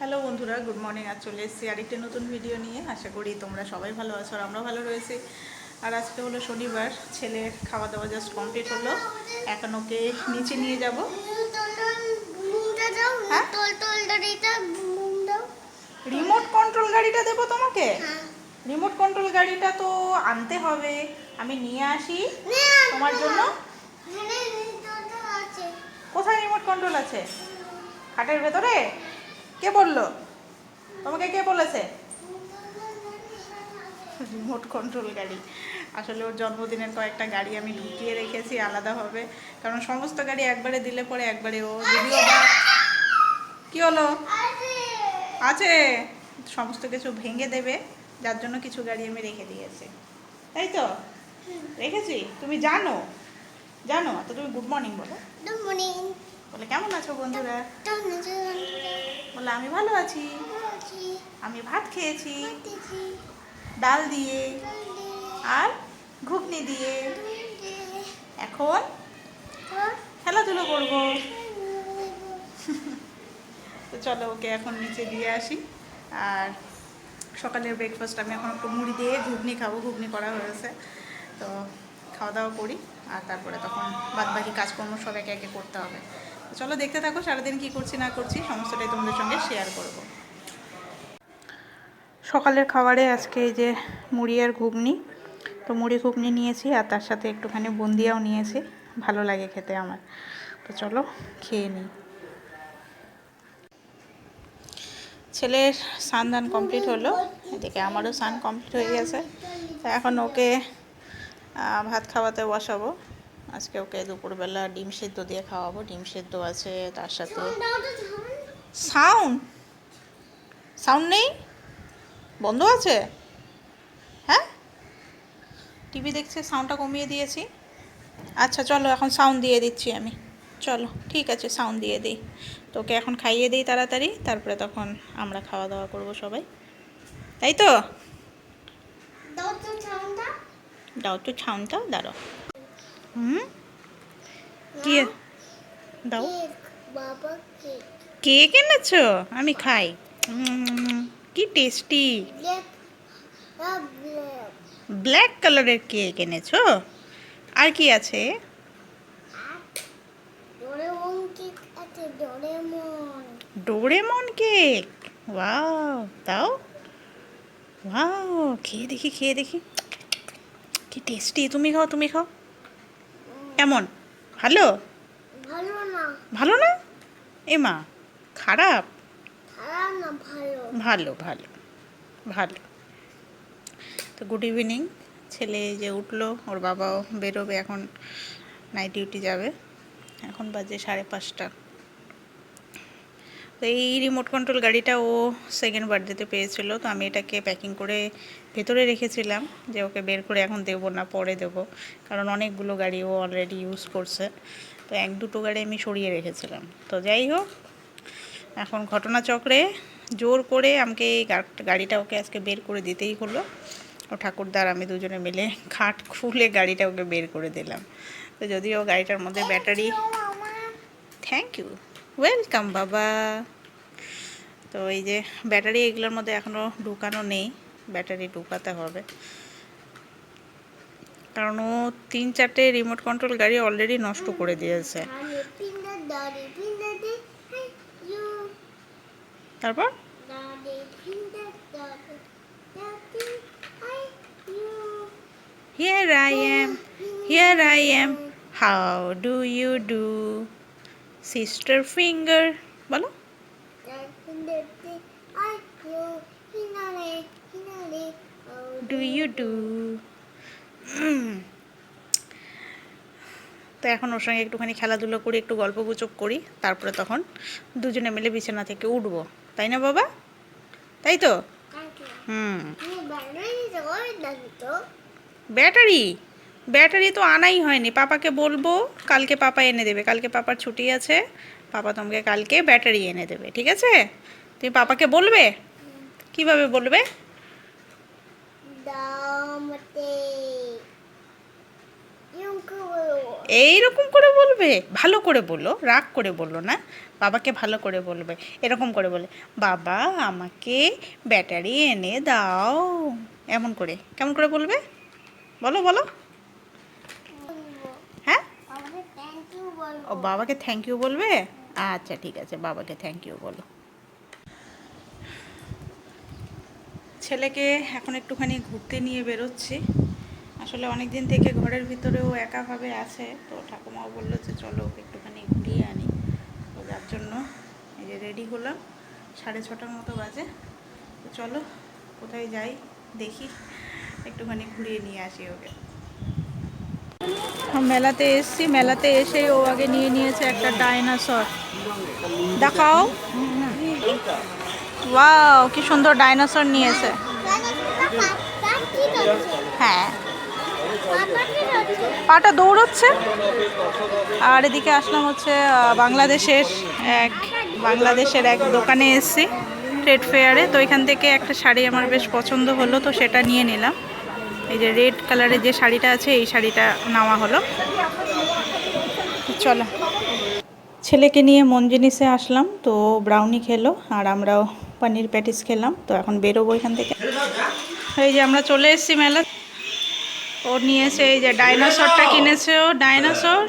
Hello বন্ধুরা good morning আজ চলে এসেছি আরেকটি নতুন ভিডিও নিয়ে। আশা করি তোমরা সবাই ভালো আছো আর আমরা ভালো রয়েছি। আর আজকে হলো শনিবার ছেলের খাওয়া দাওয়া জাস্ট কমপ্লিট হলো। এখন ওকে নিচে নিয়ে যাব। হ্যাঁ? রিমোট কন্ট্রোল গাড়িটা দেবো তোমাকে? রিমোট কন্ট্রোল গাড়িটা তো আনতে হবে। আমি নিয়ে আসি। তোমার জন্য? কোথায় রিমোট কন্ট্রোল আছে? খাটের ভেতরে? কে বলল? তোমাকে কে বলেছে? রিমোট কন্ট্রোল গাড়ি। আসলে ওর জন্মদিনের কয়েকটা গাড়ি আমি ঢুকিয়ে রেখেছি আলাদাভাবে কারণ সমস্ত গাড়ি একবারে দিলে পরে একবারে ও যদিও বা কী হলো? আছে। সমস্ত কিছু ভেঙে দেবে, যার জন্য কিছু গাড়ি আমি রেখে দিয়েছি। তাই তো? রেখেছি? তুমি জানো? জানো? তো তুমি গুড মর্নিং বলো। বলে, কেমন আছো বন্ধুরা? বলে, আমি ভালো আছি। আমি ভাত খেয়েছি, ডাল দিয়ে আর ঘুগনি দিয়ে। এখন খেলাধুলো করব। তো চলো, ওকে এখন নিচে দিয়ে আসি। আর সকালের ব্রেকফাস্ট আমি এখন একটু মুড়ি দিয়ে ঘুগনি খাব, ঘুগনি করা হয়েছে তো খাওয়া দাওয়া করি, আর তারপরে তখন বাদবাকি কাজকর্ম সব একে একে করতে হবে। চলো দেখতে থাকো, সারাদিন কী করছি, না করছি, সমস্তটাই তোমাদের সঙ্গে শেয়ার করব। সকালের খাবারে আজকে এই যে মুড়ি আর ঘুগনি। তো মুড়ি, ঘুগনি নিয়েছি আর তার সাথে একটুখানি বুন্দিয়াও নিয়েছি, ভালো লাগে খেতে আমার। তো চলো খেয়ে নিই। ছেলের স্নান দান কমপ্লিট হলো, এদিকে আমারও স্নান কমপ্লিট হয়ে গেছে। তো এখন ওকে ভাত খাওয়াতে বসাবো। আজকে ওকে দুপুরবেলা ডিম সেদ্ধ দিয়ে খাওয়াবো। ডিম সেদ্ধ আছে তার সাথে সাউন্ড? সাউন্ড নেই? বন্ধ আছে? হ্যাঁ? টিভি দেখছে সাউন্ডটা কমিয়ে দিয়েছি। আচ্ছা চলো এখন সাউন্ড দিয়ে দিচ্ছি আমি। চলো ঠিক আছে সাউন্ড দিয়ে দিই। তোকে এখন খাইয়ে দিই তাড়াতাড়ি তারপরে তখন আমরা খাওয়া দাওয়া করব সবাই। তাই তো? দাও তো ছাউনটা দাঁড়াও। হুম? কি? দাও। কেক এনেছো? আমি খাই। কি টেস্টি। ব্ল্যাক কালারের কেক এনেছো? আর কি আছে? Doraemon cake? ওয়াও দাও। ওয়াও খেয়ে দেখি খেয়ে দেখি। কি টেস্টি। তুমি খাও তুমি খাও। কেমন? ভালো? ভালো না। ভালো না? এ মা খারাপ? ভালো। ভালো ভালো তো গুড ইভিনিং ছেলে যে উঠল ওর বাবাও বেরোবে এখন নাইট ডিউটি যাবে। এখন বাজে সাড়ে পাঁচটা। তো এই রিমোট কন্ট্রোল গাড়িটা ও সেকেন্ড বার্থডেতে পেয়েছিল তো আমি এটাকে প্যাকিং করে ভেতরে রেখেছিলাম যে ওকে বের করে এখন দেবো না পরে দেবো। কারণ অনেকগুলো গাড়ি ও অলরেডি ইউজ করছে। তো এক দুটো গাড়ি আমি সরিয়ে রেখেছিলাম। তো যাই হোক এখন ঘটনাচক্রে জোর করে আমাকে এই গাড়িটা ওকে আজকে বের করে দিতেই হলো। ও ঠাকুরদার আমি দুজনে মিলে খাট খুলে গাড়িটা ওকে বের করে দিলাম। তো যদিও গাড়িটার মধ্যে ব্যাটারি থ্যাংক ইউ ওয়েলকাম বাবা। তো এই যে ব্যাটারি এগুলোর মধ্যে এখনও ঢুকানো নেই। ব্যাটারি ঢুকাতে হবে। কারণ ও তিন চারটে রিমোট কন্ট্রোল গাড়ি অলরেডি নষ্ট করে দিয়েছে। তারপর? Here I am, here I am. How do you do? Sister finger. বলো। Hi you do? তো এখন ওর সঙ্গে একটুখানি খেলাধুলো করি একটু গল্প গুজব করি তারপরে তখন দুজনে মিলে বিছানা থেকে উঠবো। তাই না বাবা? তাই তো? হুম। ব্যাটারি? ব্যাটারি তো আনাই হয়নি। পাপাকে বলব কালকে পাপা এনে দেবে। কালকে পাপার ছুটি আছে। পাপা তোমাকে কালকে ব্যাটারি এনে দেবে ঠিক আছে? তুমি পাপাকে বলবে? কীভাবে বলবে? এইরকম করে বলবে? ভালো করে বলো রাগ করে বলল না। বাবাকে ভালো করে বলবে এরকম করে বলে বাবা আমাকে ব্যাটারি এনে দাও। এমন করে। কেমন করে বলবে? বলো বলো হ্যাঁ আমাকে থ্যাংক ইউ বলব ও বাবাকে থ্যাংক ইউ বলবে? আচ্ছা ঠিক আছে, বাবাকে থ্যাংক ইউ বলো। ছেলেকে এখন একটুখানি ঘুরতে নিয়ে বেরোচ্ছি। আসলে অনেক দিন থেকে ঘরের ভিতরেও একাভাবে আছে। তো ঠাকুমাও বলল যে চলো একটুখানি ঘুরিয়ে আনি। তো যার জন্য এই যে রেডি হলাম, সাড়ে ছটার মতো বাজে। তো চলো, কোথায় যাই, দেখি। একটুখানি ঘুরিয়ে নিয়ে আসি ওকে। মেলাতে এসছি। মেলাতে এসে ও আগে নিয়ে নিয়েছে একটা ডাইনোসর। দেখাও। ওয়াও, কি সুন্দর ডাইনোসর নিয়েছে। হ্যাঁ। পাটা দৌড়চ্ছে। আর এদিকে আসলাম হচ্ছে বাংলাদেশের এক বাংলাদেশের এক দোকানে এসেছি ট্রেড ফেয়ারে তো এখান থেকে একটা শাড়ি আমার বেশ পছন্দ হলো, তো সেটা নিয়ে নিলাম। এই যে রেড কালারের যে শাড়িটা আছে, এই শাড়িটা নেওয়া হলো। চলো। ছেলেকে নিয়ে মন জিনিসে আসলাম, তো ব্রাউনি খেলো, আর আমরাও পনির প্যাটিস খেলাম, তো এখন বেরোবো এখান থেকে। এই যে আমরা চলে এসেছি মেলা। ও নিয়েছে এই যে ডাইনোসরটা কিনেছে ও ডাইনোসর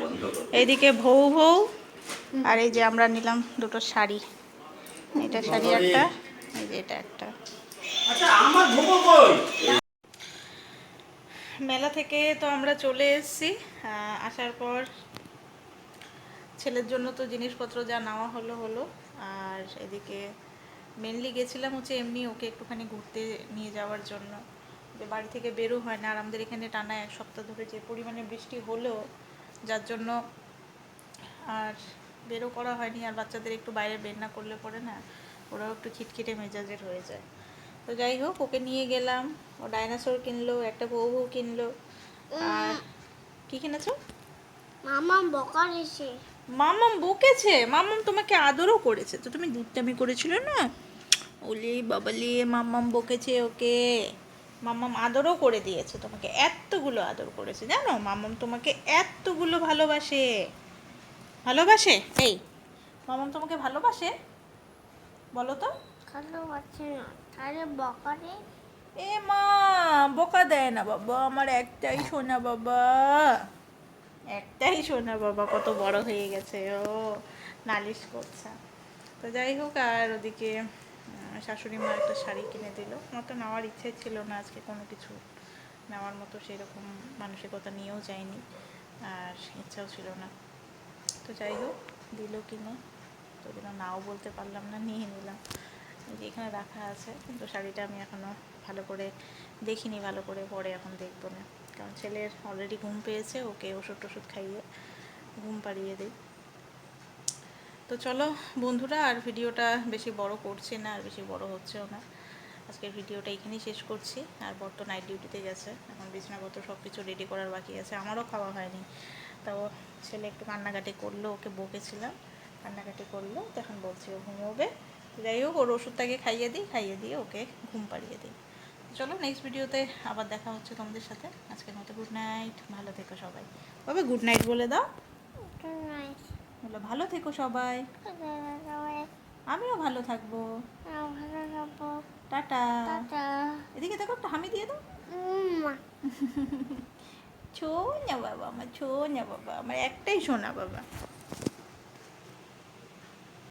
এইদিকে ভৌ ভৌ। আর এই যে আমরা নিলাম দুটো শাড়ি। এটা শাড়ি একটা, এই যে এটা একটা। মেলা থেকে তো আমরা চলে এসেছি আসার পর ছেলের জন্য তো জিনিসপত্র যা নেওয়া হলো হলো। আর এদিকে মেনলি গেছিলাম হচ্ছে এমনি ওকে একটুখানি ঘুরতে নিয়ে যাওয়ার জন্য। যে বাড়ি থেকে বেরো হয় না, আর আমাদের এখানে টানা এক সপ্তাহ ধরে যে পরিমাণে বৃষ্টি হলো যার জন্য আর বেরো করা হয়নি, আর বাচ্চাদের একটু বাইরে বের না করলে পরে না ওরাও একটু খিটখিটে মেজাজের হয়ে যায়। তো যাই হোক ওকে নিয়ে গেলাম। ও ডাইনোসর কিনলো একটা বউ বউ কিনলো। আর কি কিনেছো? মামা বকা দিছে মামাম বকেছে? মামাম তোমাকে আদরও করেছে। তো তুমি দুধটামি করেছিল না? ওলি বাবালি মামাম বকেছে ওকে। মামাম আদরও করে দিয়েছে তোমাকে। এতগুলো আদর করেছে জানো? মামাম তোমাকে এতগুলো ভালোবাসে। ভালোবাসে? এই মামাম তোমাকে ভালোবাসে? বলো তো। পাচ্ছে না? তাহলে বকা দে। এ মা, বোকা দেয় না বাবা, আমার একটাই সোনা বাবা। একটাই সোনা বাবা, কত বড় হয়ে গেছে, ও নালিশ করছে। তো যাই হোক, আর ওদিকে শাশুড়ি মা একটা শাড়ি কিনে দিল। আমার তো নেওয়ার ইচ্ছে ছিল না, আজকে কোনো কিছু নেওয়ার মতো সেরকম মানসিকতা নিয়েও যায়নি, আর ইচ্ছাও ছিল না। তো যাই হোক, দিল কিনে। তো নাও বলতে পারলাম না, নিয়ে নিলাম। যে এখানে রাখা আছে, কিন্তু শাড়িটা আমি এখনও ভালো করে দেখিনি, ভালো করে পরে এখন দেখব না। কারণ ছেলের অলরেডি ঘুম পেয়েছে, ওকে ওষুধ টষুধ খাইয়ে ঘুম পাড়িয়ে দিই। তো চলো বন্ধুরা, আর ভিডিওটা বেশি বড় করছি না, আর বেশি বড় হচ্ছেও না। আজকের ভিডিওটা এখানেই শেষ করছি। আর বর তো নাইট ডিউটিতে গেছে, এখন বিছানাপত্র সব কিছু রেডি করার বাকি আছে। আমারও খাওয়া হয়নি। তাও ছেলে একটু কান্নাকাটি করল, ওকে বকেছিলাম। কান্নাকাটি করল, তো এখন বলছি ও ঘুমোবে। যাই হোক ওর ওষুধটাকে খাইয়ে দিই খাইয়ে দিয়ে ওকে ঘুম পাড়িয়ে দিই। চলো নেক্সট ভিডিওতে আবার দেখা হচ্ছে তোমাদের সাথে। আজকের মতো গুড নাইট ভালো থেকো সবাই। তবে গুড নাইট বলে দাও। বলো ভালো থেকো সবাই। আমিও ভালো থাকব। টাটা। এদিকে দেখো একটা হামি দিয়ে দাও। ছোনা বাবা আমার ছোনা বাবা আমার একটাই সোনা বাবা।